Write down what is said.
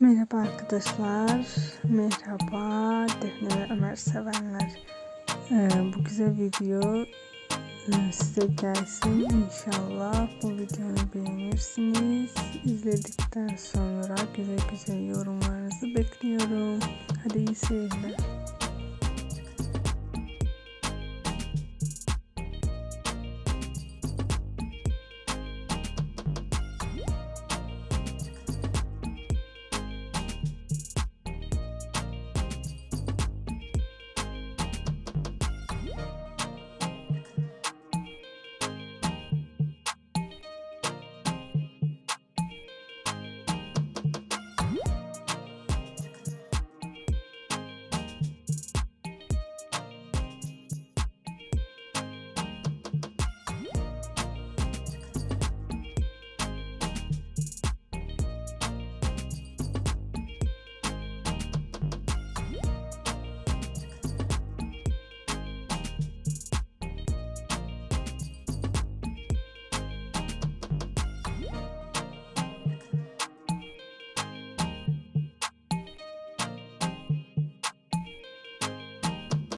Merhaba arkadaşlar. Merhaba Defne ve Ömer sevenler. Ee, bu güzel video e, size gelsin. inşallah bu videoyu beğenirsiniz. İzledikten sonra güzel güzel yorumlarınızı bekliyorum. Hadi iyi seyirler.